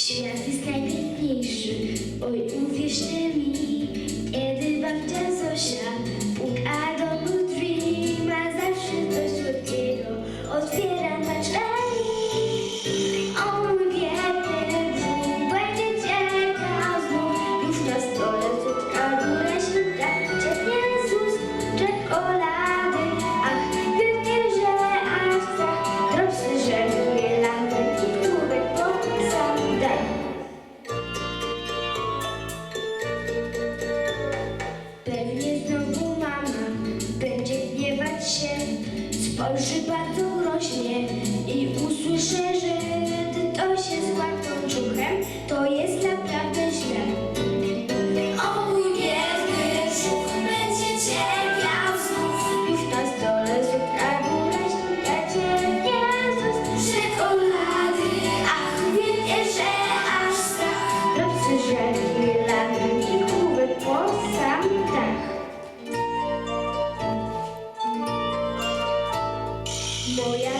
що я ти найбільшою, ой, увіж ти. się, spojrzy pan tu rośnie. 不要